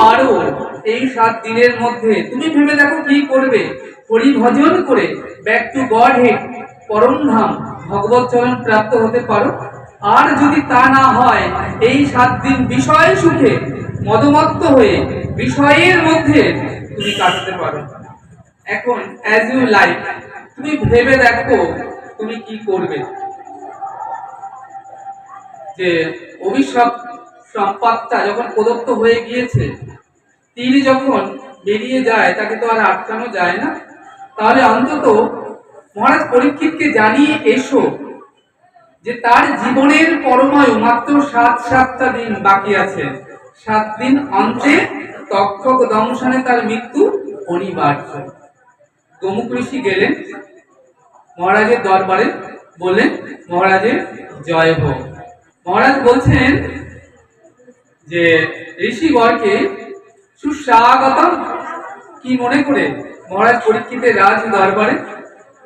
পারো। এই সাত দিনের মধ্যে তুমি ভেবে দেখো কি করবে। পরিভজন করে ব্যাক টু গড হেড পরমধাম, ভগবত চরণ প্রাপ্ত হতে পারো। আর যদি তা না হয়, এই সাত দিন বিষয় সুখে মদমত্ত হয়ে বিষয়ের মধ্যে তুমি কাটতে পারো। এখন অ্যাজ ইউ লাইক তুমি ভেবে দেখো তুমি কি করবে। যে অভিশাপ সম্পাদটা যখন প্রদত্ত হয়ে গিয়েছে, তিনি যখন বেরিয়ে যায়, তাকে তো আর আটকানো যায় না। তাহলে অন্তত মহারাজ পরীক্ষিতকে জানিয়ে এসো যে তার জীবনের পরমায়ু মাত্র সাত সাতটা দিন বাকি আছে। সাত দিন অন্তে তক্ষক দংশনে তার মৃত্যু অনিবার্য। গমুক ঋষি গেলেন, মহারাজের দরবারে বললেন, মহারাজের জয় হোক। মহারাজ বলছেন যে ঋষিগণকে সুস্বাগতম। কি মনে করে মহারাজ পরীক্ষিতের রাজ দরবারে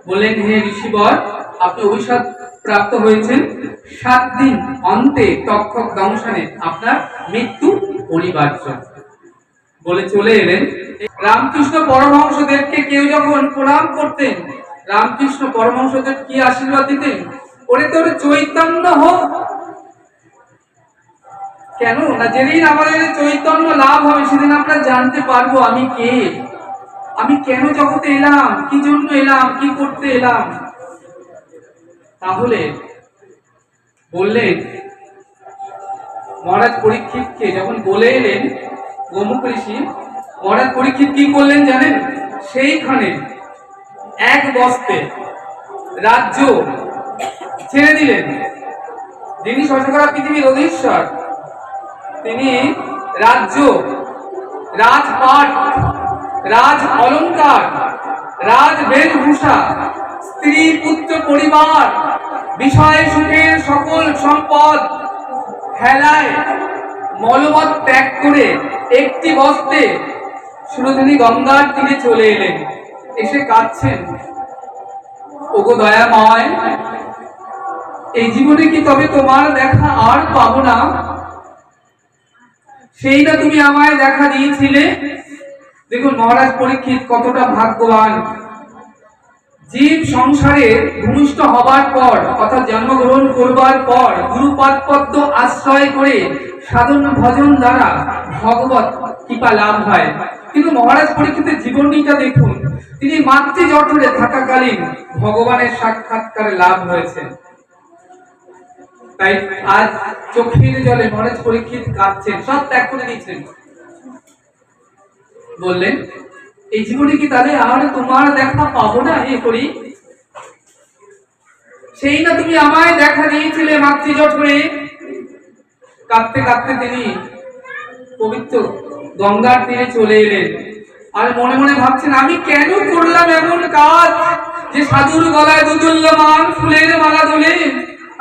বললেন, হে ঋষিবর, আপনি অভিশাপ প্রাপ্ত হয়েছেন। সাত দিন অন্তে তক্ষক দংশনে আপনার মৃত্যু অনিবার্য। বলে চলে এলেন। রামকৃষ্ণ পরমহংসদেবকে কেউ যখন প্রণাম করতেন, রামকৃষ্ণ পরমহংসদেব কি আশীর্বাদ দিতেন? ওরে তোর চৈতন্য হোক। কেন? না, যেদিন আমাদের চৈতন্য লাভ হবে, সেদিন আমরা জানতে পারব আমি কে। আমি কেন জগতে এলাম? কি জন্য এলাম? কি করতে এলাম? তাহলে বললেন, মহারাজ পরীক্ষিতকে যখন বলে এলেন, গোমুখ ঋষি, মহারাজ পরীক্ষিত কি করলেন জানেন? সেইখানে এক বস্তে রাজ্য ছেড়ে দিলেন। যিনি শশকরা পৃথিবীর অধীশ্বর তিনি রাজ্য, রাজপাট, রাজ অলঙ্কার, রাজ বেশভূষা, স্ত্রী, পুত্র, পরিবার, বিষয় সুখের সকল সম্পদ খেলায় মলমত ত্যাগ করে একটি বস্তে সুরধনী গঙ্গার তীরে চলে এলেন। এসে কাঁদছেন। ওগো দয়াময়, এই জীবনে কি তবে তোমার দেখা আর পাবো না? সেই না তুমি আমায় দেখা দিয়েছিলে। দেখুন, মহারাজ পরীক্ষিত কতটা ভাগ্যবান। জীব সংসারে ভূমিষ্ঠ হবার পর, অর্থাৎ জন্মগ্রহণ করবার পর, গুরুপাদ পদ্ম আশ্রয় করে সাধন ভজন দ্বারা ভগবত কৃপা লাভ হয়। কিন্তু মহারাজ পরীক্ষিতের জীবনীটা দেখুন, তিনি মাতৃ জঠরে থাকাকালীন ভগবানের সাক্ষাৎকার লাভ হয়েছে। তাই আজ চোখের জলে মহারাজ পরীক্ষিত কাঁদছেন, সব ত্যাগ করে দিচ্ছেন বললেন, এই জীবনে কি তাহলে আর তোমার দেখা পাবো না এ করি সেই না তুমি আমায় দেখা দিয়েছিলে মাতৃজট করে কাঁদতে কাঁদতে তিনি পবিত্র গঙ্গার তীরে চলে এলেন। আর মনে মনে ভাবছেন, আমি কেন করলাম এমন কাজ যে সাধুর গলায় দুদুল্যমান ফুলের মালা দোলে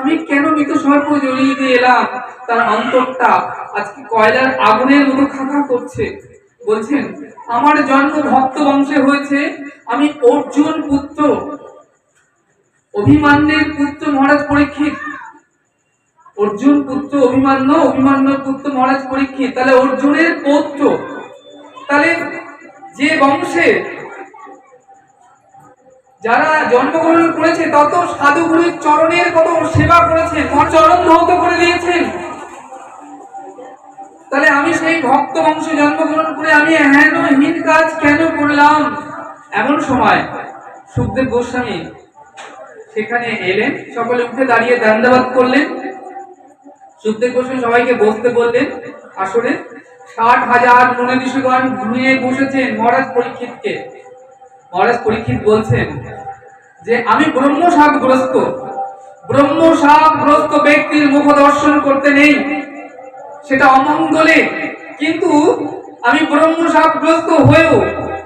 আমি কেন মৃত সর্প জড়িয়ে দিয়ে এলাম? তার অন্তরটা আজকে কয়লার আগুনের মতো খাকা করছে। বলছেন, আমার জন্ম ভক্ত বংশে হয়েছে। আমি অর্জুন পুত্র। অভিমান্যের পুত্র মহারাজ পরীক্ষিত। অর্জুন পুত্র অভিমান্য অভিমান্য পুত্র মহারাজ পরীক্ষিত। তাহলে অর্জুনের পৌত্র। তাহলে যে বংশে যারা জন্মগ্রহণ করেছে, তত সাধুগুরুর চরণের কত সেবা তোমার চরণ ধৌত করে দিয়েছেন? তাহলে আমি সেই ভক্ত বংশে জন্মগ্রহণ করে আমি হেন হীন কাজ কেন করলাম? এমন সময় সুখদেব গোস্বামী সেখানে এলেন, সকলে উঠে দাঁড়িয়ে দান্দাবাদ করলেন। সুখদেব গোস্বামী সবাইকে বসতে বললেন, আসলে ষাট হাজার মনে ঋষিগণ ঘুমিয়ে বসেছেন মহারাজ পরীক্ষিতকে। মহারাজ পরীক্ষিত বলছেন যে আমি ব্রহ্ম গ্রস্ত ব্রহ্ম গ্রস্ত ব্যক্তির মুখ দর্শন করতে নেই। সেটা অমঙ্গলে। কিন্তু আমি ব্রহ্ম গ্রস্ত হয়েও,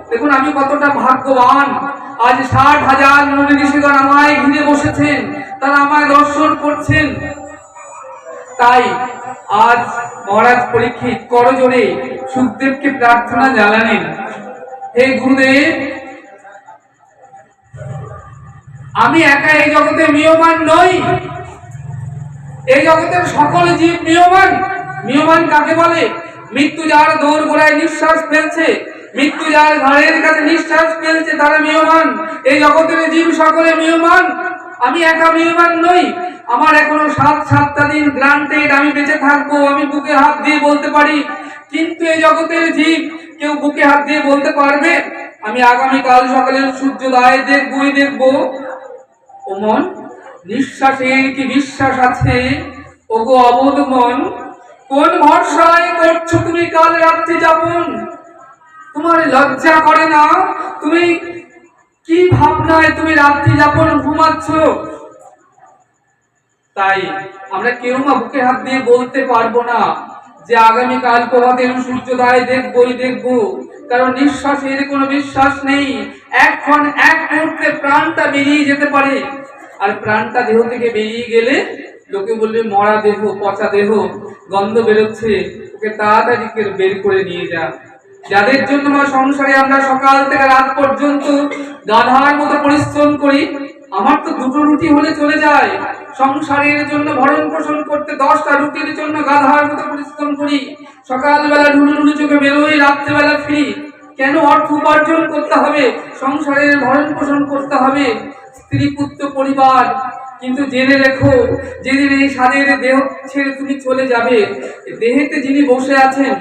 দেখুন আমি কতটা ভাগ্যবান। আজ ষাট হাজার মুনি ঋষিগণ আমায় ঘিরে বসেছেন, তারা আমায় দর্শন করছেন। তাই আজ মহারাজ পরীক্ষিত করজোরে সুখদেবকে প্রার্থনা জানালেন, হে গুরুদেব আমি একা এই জগতে মিয়মান নই। এই জগতের সকল জীব মিয়মান। মিয়মান কাকে বলে? মৃত্যু যার দৌড় গোড়ায় নিঃশ্বাস ফেলছে। মৃত্যু যার ঘরের কাছে নিঃশ্বাস ফেলছে, তারা মিয়মান। এই জগতের জীব সকলে মিয়মান। আমি একা মিয়মান নই। আমার এখনও সাত সাতটা দিন গ্রান্টেড আমি বেঁচে থাকব, আমি বুকে হাত দিয়ে বলতে পারি। কিন্তু এই জগতের জীব কেউ বুকে হাত দিয়ে বলতে পারবে? আমি আগামীকাল সকালের সূর্যোদয় দেখবই, দেখব। ও মন নিঃশ্বাসের কি বিশ্বাস আছে? ওগো অবোধ মন, কোন ভরসায় করছ তুমি কাল রাত্রি যাপন? তোমার লজ্জা করে না? তুমি কি ভাবনায় তুমি রাত্রি যাপন ঘুমাচ্ছ? তাই আমরা কেউ না বুকে হাত দিয়ে বলতে পারব না। যে আগামীকাল প্রভাতের সূর্যোদয় দেখবই দেখব। কারণ নিঃশ্বাসের কোনো বিশ্বাস নেই। এখন এক মুহূর্তে প্রাণটা বেরিয়ে যেতে পারে। আর প্রাণটা দেহ থেকে বেরিয়ে গেলে লোকে বলবে, মরা দেহ, পচা দেহ, গন্ধ বেরোচ্ছে। ওকে তাড়াতাড়ি বের করে নিয়ে যা। যাদের জন্য সংসারে আমরা সকাল থেকে রাত পর্যন্ত গাধার মতো পরিশ্রম করি আমার তো দুটো রুটি হলে চলে যায়। সংসারের জন্য ভরণ পোষণ করতে দশটা রুটির জন্য গাধার মতো পরিশ্রম করি। সকালবেলা ঢুলু ঢুলু চোখে বেরোই, রাত্রেবেলা ফিরি। কেন অর্থ উপার্জন করতে হবে? সংসারের ভরণ পোষণ করতে হবে। স্ত্রী পুত্র পরিবার, কিন্তু জেনে রেখো, যেদিন এই স্বাদের দেহ ছেড়ে তুমি চলে যাবে, দেহেতে যিনি বসে আছেন,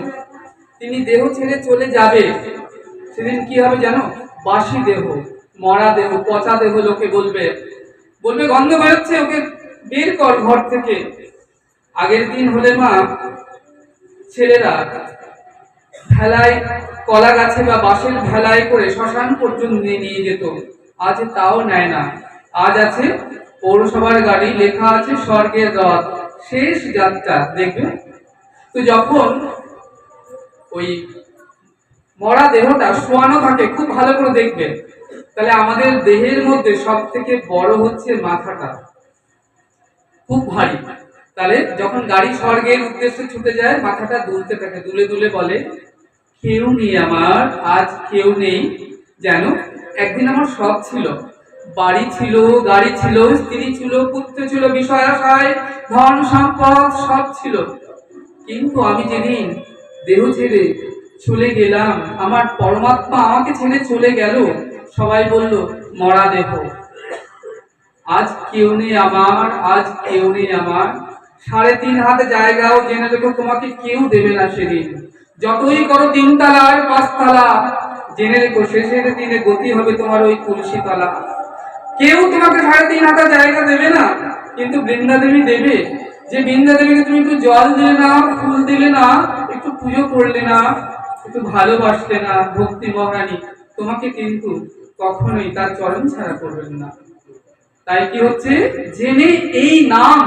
তিনি দেহ ছেড়ে চলে যাবে। সেদিন কি হবে জানো? বাসি দেহ। মরা দেহ, পচা দেহ লোকে বলবে। বলবে, গন্ধ বেরোচ্ছে, ওকে বের কর ঘর থেকে। আগের দিন হলে মা, ছেলেরা ভেলায়, কলা গাছে বা বাঁশের ভেলায় করে শ্মশান পর্যন্ত নিয়ে যেত। আজ তাও নেয় না। আজ আছে পৌরসভার গাড়ি, লেখা আছে স্বর্গের রথ। শেষ যাত্রা, দেখবে? তো যখন ওই মরা দেহটা শোয়ানো থাকে, খুব ভালো করে দেখবে। তাহলে আমাদের দেহের মধ্যে সব থেকে বড় হচ্ছে মাথাটা। খুব ভারী। তাহলে যখন গাড়ি স্বর্গের উদ্দেশ্যে ছুটে যায়, মাথাটা দুলতে থাকে, দুলে দুলে বলে, কেউ নেই আমার, আজ কেউ নেই, যেন একদিন আমার সব ছিল। বাড়ি ছিল, গাড়ি ছিল, স্ত্রী ছিল, পুত্র ছিল, বিষয় আশায়, ধন সম্পদ সব ছিল। কিন্তু আমি যেদিন দেহ ছেড়ে চলে গেলাম, আমার পরমাত্মা আমাকে ছেড়ে চলে গেল সবাই বলল, মরা দেহ। আজ কেউ নেই আমার, আজ কেউ নেই আমার। সাড়ে তিন হাত জায়গাও জেনে রেখো তোমাকে কেউ দেবে না সেদিন। যতই করো তিনতলা আর পাঁচতলা, জেনে রেখো শেষের দিনে গতি হবে তোমার ওই তুলসী তলা কেউ তোমাকে সাড়ে তিন হাতা জায়গা দেবে না, কিন্তু বৃন্দা দেবী। দেবে যে বৃন্দা দেবীকে তুমি একটু জল দিলে না, ফুল দিলে না, একটু পুজো করলে না, একটু ভালোবাসলে না, ভক্তি মহারানী। তোমাকে কিন্তু কখনোই তার চরণ ছাড়া করবেন না। তাই কি হচ্ছে? জেনে এই নাম।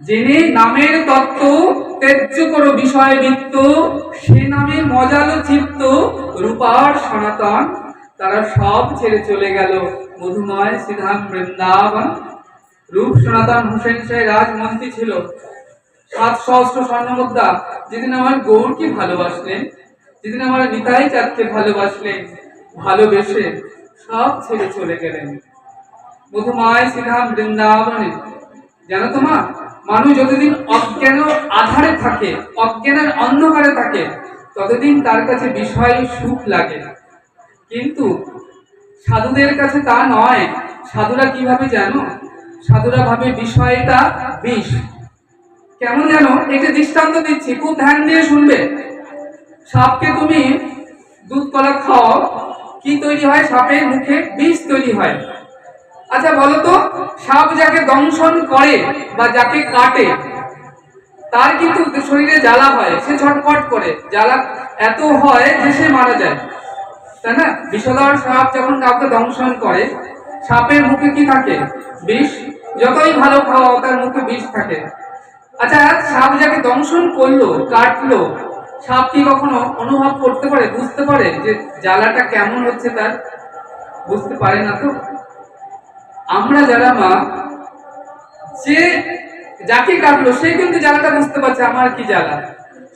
জেনে নামের তত্ত্ব ত্যায্য করো বিষয় বৃত্ত, সে নামে মজালো চিত্ত, রূপার সনাতন, তারা সব ছেড়ে চলে গেল। মধুময় শ্রীধাম বৃন্দাবন। রূপ সনাতন হোসেন শাহ রাজমন্ত্রী ছিল। সাত সহস্র স্বর্ণ মুদ্রা যেদিন আমার গৌরকে ভালোবাসলেন যেদিন আমার নিতাই চাঁদকে ভালোবাসলেন, ভালোবেসে সব ছেড়ে চলে গেলেন। মধুমায় শ্রীধাম বৃন্দাবনে, জানো তো মা, মানুষ যতদিন অজ্ঞান আধারে থাকে, অজ্ঞানের অন্ধকারে থাকে, ততদিন তার কাছে বিষয় সুখ লাগে কিন্তু সাধুদের কাছে তা নয়, সাধুরা কীভাবে জানো? সাধুরা ভাবে বিষয়টা বিষ। কেমন জানো? একটা দৃষ্টান্ত দিচ্ছি, খুব ধ্যান দিয়ে শুনবে। সাপকে তুমি দুধ কলা খাও, কি তৈরি হয়? সাপের মুখে বিষ তৈরি হয়। আচ্ছা বলো তো, সাপ যাকে দংশন করে বা যাকে কাটে, তার কিন্তু শরীরে জ্বালা হয়, সে ছটফট করে। জ্বালা এত হয় যে সে মারা যায়। তাই না? বিষধর সাপ যখন কাউকে দংশন করে, সাপের মুখে কি থাকে? বিষ। যতই ভালো খাওয়া তার মুখে বিষ থাকে। আচ্ছা সাপ যাকে দংশন করল, কাটলো সাপ কি কখনো অনুভব করতে পারে, বুঝতে পারে যে জ্বালাটা কেমন হচ্ছে তার? বুঝতে পারে না তো? আমরা যারা মা যে যাকে কাটলো, সে কিন্তু জ্বালাটা বুঝতে পারছে, আমার কি জ্বালা?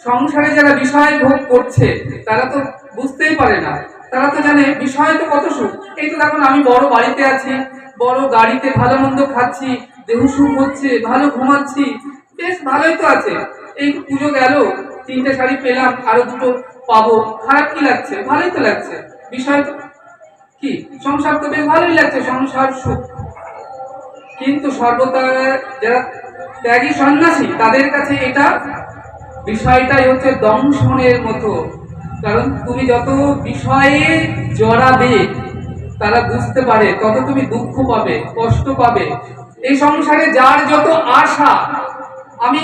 সংসারে যারা বিষয় ভোগ করছে, তারা তো বুঝতেই পারে না। তারা তো জানে, বিষয় তো কত সুখ। এই তো দেখুন, আমি বড় বাড়িতে আছি, বড় গাড়িতে ভালো মন্দ খাচ্ছি, দেহ সুখ হচ্ছে, ভালো ঘুমাচ্ছি, বেশ ভালোই তো আছে। এই পুজো গেল তিনটে শাড়ি পেলাম, আরও দুটো পাবো। খারাপ কি লাগছে? ভালোই তো লাগছে। বিষয় কি? সংসার তো বেশ ভালোই লাগছে, সংসার সুখ। কিন্তু সর্বদা যারা ত্যাগী সন্ন্যাসী, তাদের কাছে এটা বিষয়টাই হচ্ছে দংশনের মতো। কারণ তুমি যত বিষয়ে জড়াবে, তারা বুঝতে পারে, তত তুমি দুঃখ পাবে, কষ্ট পাবে। এই সংসারে যার যত আশা, আমি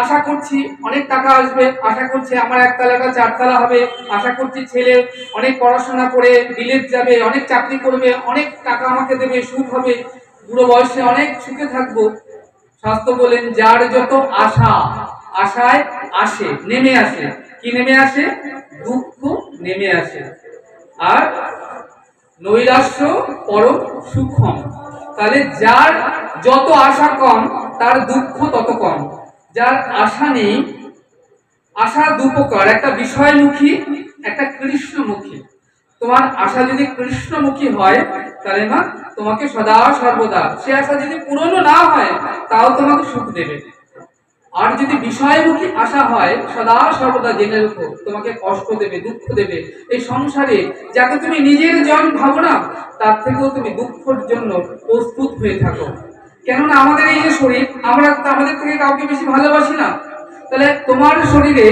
আশা করছি অনেক টাকা আসবে। আশা করছি আমার একতলাটা চারতলা হবে। আশা করছি ছেলে অনেক পড়াশোনা করে, বিলেত যাবে, অনেক চাকরি করবে, অনেক টাকা আমাকে দেবে, সুখ হবে। বুড়ো বয়সে অনেক সুখে থাকব। শাস্ত্র বলেন, যার যত আশা, আশায় আসে, নেমে আসে। কি নেমে আসে? দুঃখ নেমে আসে। আর নৈরাশ্য পরম সুখম। তাহলে যার যত আশা কম, তার দুঃখ তত কম। যার আশা নেই, আশা দুপ্রকার একটা বিষয়মুখী, একটা কৃষ্ণমুখী। তোমার আশা যদি কৃষ্ণমুখী হয়, তাহলে না তোমাকে সদা সর্বদা। সে আশা যদি পূরণও না হয়, তাও তোমাকে সুখ দেবে। আর যদি বিষয়মুখী আশা হয়, সদা সর্বদা জেনে রেখো তোমাকে কষ্ট দেবে, দুঃখ দেবে। এই সংসারে যাকে তুমি নিজের জন ভাবো না, তার থেকেও তুমি দুঃখের জন্য প্রস্তুত হয়ে থাকো। কেননা আমাদের এই যে শরীর, আমরা আমাদের থেকে কাউকে বেশি ভালোবাসি না। তাহলে তোমার শরীরে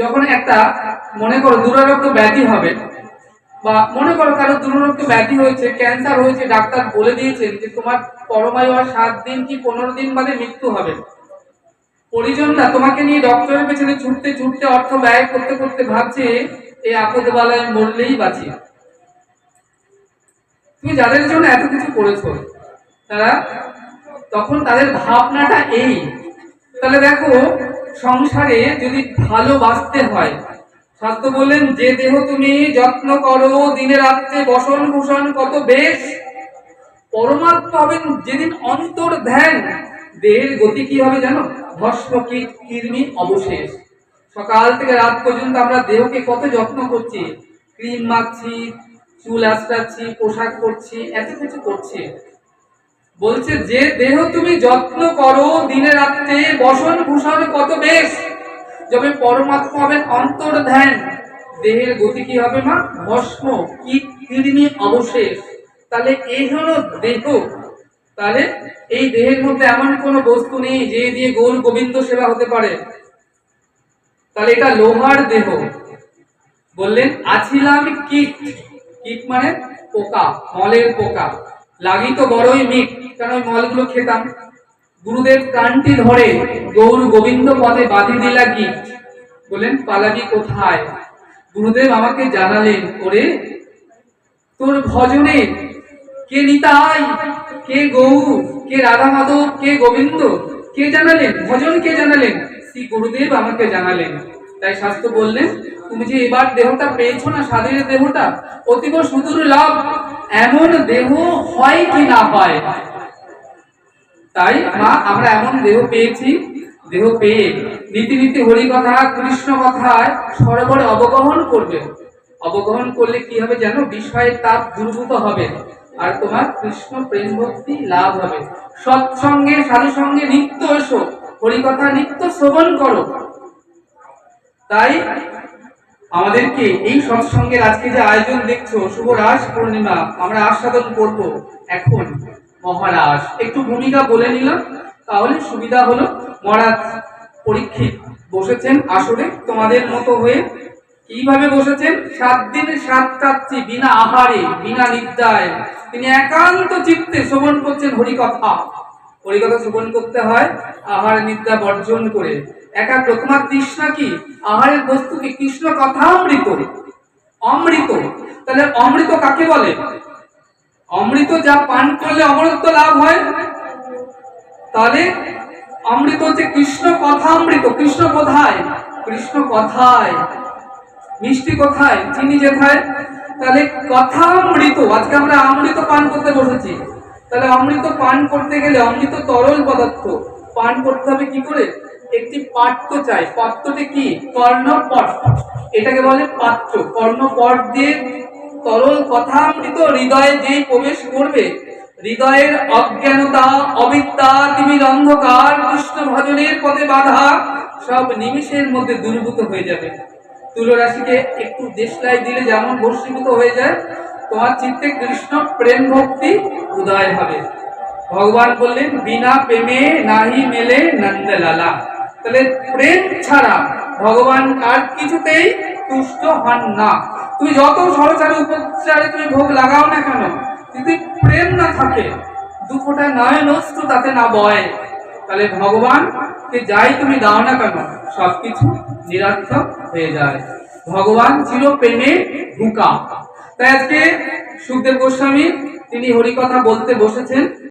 যখন একটা, মনে করো, দুরারোগ্য ব্যাধি হবে, বা মনে করো কারও দুরারোগ্য ব্যাধি হয়েছে, ক্যান্সার হয়েছে, ডাক্তার বলে দিয়েছেন যে তোমার পরমায়ু আর সাত দিন কি পনেরো দিন বাদে মৃত্যু হবে। পরিজনরা তোমাকে নিয়ে ডক্টরের পেছনে ছুটতে ছুটতে অর্থ ব্যয় করতে করতে ভাবছে এই আপদ বেলায় মরলেই বাঁচি। তুমি যাদের জন্য এত কিছু করেছ, তারা তখন তাদের ভাবনাটা এই। তাহলে দেখো, সংসারে যদি ভালোবাসতে হয় শাস্ত্র বললেন, যে দেহ তুমি যত্ন করো, দিনে রাত্রে বসন ভূষণ কত বেশ। পরমাত্মা হবেন যেদিন অন্তর ধ্যান। দেহের গতি কি হবে জানো? ভস্ম কৃমি অবশেষ। সকাল থেকে রাত পর্যন্ত আমরা দেহকে কত যত্ন করছি। ক্রিম মাখছি, চুল আঁচড়াচ্ছি, পোশাক করছি এত কিছু করছি। বলছে, যে দেহ তুমি যত্ন করো, দিনে রাত্রে বসন ভূষণ কত বেশ। যবে পরমাত্মা হবেন অন্তর ধ্যান দেহের গতি কি হবে মা? ভস্ম কৃমি অবশেষ। তাহলে এই হলো দেহ। তাহলে এই দেহের মধ্যে এমন কোনো বস্তু নেই যে দিয়ে গোল গোবিন্দ সেবা হতে পারে। তাহলে এটা লোহার দেহ। বললেন, আছিলাম কীট। কীট মানে পোকা, মলের পোকা। লাগি তো বড়ই মিট কারণ ওই মলগুলো খেতাম? গুরুদেব কানটি ধরে গৌর গোবিন্দ পদে বাঁধি দিলা গীত বললেন পালাবি কোথায়? গুরুদেব আমাকে জানালেন, ওরে, তোর ভজনে কে নিতাই? কে গৌর? কে রাধা মাধব? কে গোবিন্দ? কে জানালেন? ভজন কে জানালেন? শ্রী গুরুদেব আমাকে জানালেন। তাই শাস্ত্র বললেন, তুমি যে এবার দেহটা পেয়েছ না, স্বাধীন দেহটা, অতীব সুদূর লাভ, এমন দেহ হয় কি না হয় তাই মা, আমরা এমন দেহ পেয়েছি, দেহ পেয়ে নীতি নীতি হরি কথা কৃষ্ণ কথায় সরোবর অবগমন করবে। অবগমন করলে কি হবে জানো? বিষয়ের তাপ দুর্ভূত হবে, আর তোমার কৃষ্ণ প্রেম ভক্তি লাভ হবে। সৎসঙ্গে সাধু সঙ্গে নিত্য এসো হরিকথা নিত্য শ্রবণ করো। তাই আমাদেরকে এই সৎসঙ্গের আজকে যে আয়োজন দেখছ, শুভ রাস পূর্ণিমা, আমরা আস্বাদন করব এখন মহারাজ। একটু ভূমিকা বলে নিলাম, তাহলে সুবিধা হলো মহারাজ পরীক্ষিত বসেছেন আসরে, তোমাদের মতো হয়ে। কীভাবে বসেছেন? সাত দিন সাত রাত্রি বিনা আহারে, বিনা নিদ্রায়। তিনি একান্ত চিত্তে শ্রবণ করছেন হরিকথা। হরিকথা শ্রবণ করতে হয়, আহার নিদ্রা বর্জন করে। একাগ্র তোমার তৃষ্ণা কি? আহারের বস্তু কি? কৃষ্ণ কথা অমৃত। অমৃত। তাহলে অমৃত কাকে বলে? অমৃত যা পান করলে অমরত্ব লাভ হয়। তাহলে অমৃত হচ্ছে কৃষ্ণ কথা অমৃত। কৃষ্ণ কোথায়? কৃষ্ণ কথায়। মিষ্টি কোথায়? চিনি যেথায়। তাহলে কথা অমৃত। আজকে আমরা অমৃত পান করতে বসেছি। তাহলে অমৃত পান করতে গেলে অমৃত তরল পদার্থ। পান করতে হবে কি করে? একটি পাত্র চাই। পাত্রটি কি? কর্ণপট এটাকে বলে পাত্র কর্ণপট দিয়ে তরল কথামৃত হৃদয়ে যেই প্রবেশ করবে, হৃদয়ের অজ্ঞানতা, অবিদ্যা, তিমির অন্ধকার, কৃষ্ণ ভজনের পথে বাধা, সব নিমিষের মধ্যে দূরীভূত হয়ে যাবে। তুলরাশিকে একটু দেশলাই দিলে যেমন বর্ষীভূত হয়ে যায়, তোমার চিত্তে কৃষ্ণ প্রেম ভক্তি উদয় হবে। ভগবান বললেন, বিনা প্রেমে নাহি মেলে নন্দলালা। তাহলে প্রেম ছাড়া ভগবান আর কিছুতেই তুষ্ট হন না। তুমি যত সরচারে উপচারে তুমি ভোগ লাগাও না কেন? যদি প্রেম না থাকে দু ফোঁটা নয় নষ্ট, তাতে না বয়। তাহলে ভগবানকে যাই তুমি দাও না কেন? সবকিছু নিরর্থক হয়ে যায়। ভগবান ছিল প্রেমে ভুকা। তাই আজকে সুখদেব গোস্বামী, তিনি হরিকথা বলতে বসেছেন।